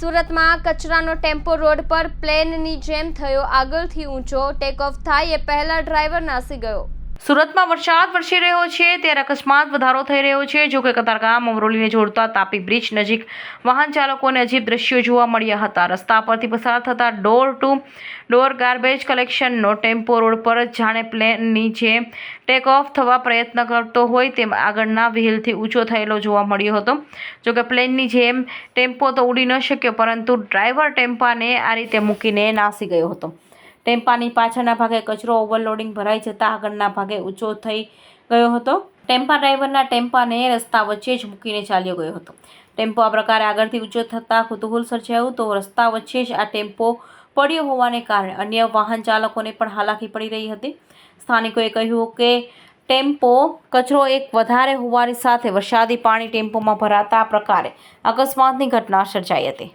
સુરતમાં કચરાનો tempo road પર પ્લેનની જેમ થયો આગળથી ઊંચો ટેક ઓફ થાય એ પહેલા ડ્રાઈવર નાસી ગયો. સુરતમાં વરસાદ વરસી રહ્યો છે, ત્યારે અકસ્માત વધારો થઈ રહ્યો છે. જો કે કતારગામ અમરોલીને જોડતા તાપી બ્રિજ નજીક વાહન ચાલકોને અજીબ દ્રશ્યો જોવા મળ્યા હતા. રસ્તા પરથી પસાર થતા ડોર ટુ ડોર ગાર્બેજ કલેક્શનનો ટેમ્પો રોડ પર જાણે પ્લેનની જેમ ટેક ઓફ થવા પ્રયત્ન કરતો હોય તેમ આગળના વ્હીલથી ઊંચો થયેલો જોવા મળ્યો હતો. જોકે પ્લેનની જેમ ટેમ્પો તો ઉડી ન શક્યો, પરંતુ ડ્રાઈવર ટેમ્પાને આ રીતે મૂકીને નાસી ગયો હતો. ટેમ્પાની પાછળના ભાગે કચરો ઓવરલોડિંગ ભરાઈ જતાં આગળના ભાગે ઊંચો થઈ ગયો હતો. ટેમ્પા ડ્રાઈવરના ટેમ્પાને રસ્તા વચ્ચે જ મૂકીને ચાલ્યો ગયો હતો. ટેમ્પો આ પ્રકારે આગળથી ઊંચો થતાં કુતૂહલ સર્જાયું તો રસ્તા વચ્ચે જ આ ટેમ્પો પડ્યો હોવાને કારણે અન્ય વાહન ચાલકોને પણ હાલાકી પડી રહી હતી. સ્થાનિકોએ કહ્યું કે ટેમ્પો કચરો એક વધારે હોવાની સાથે વરસાદી પાણી ટેમ્પોમાં ભરાતા પ્રકારે અકસ્માતની ઘટના સર્જાઈ હતી.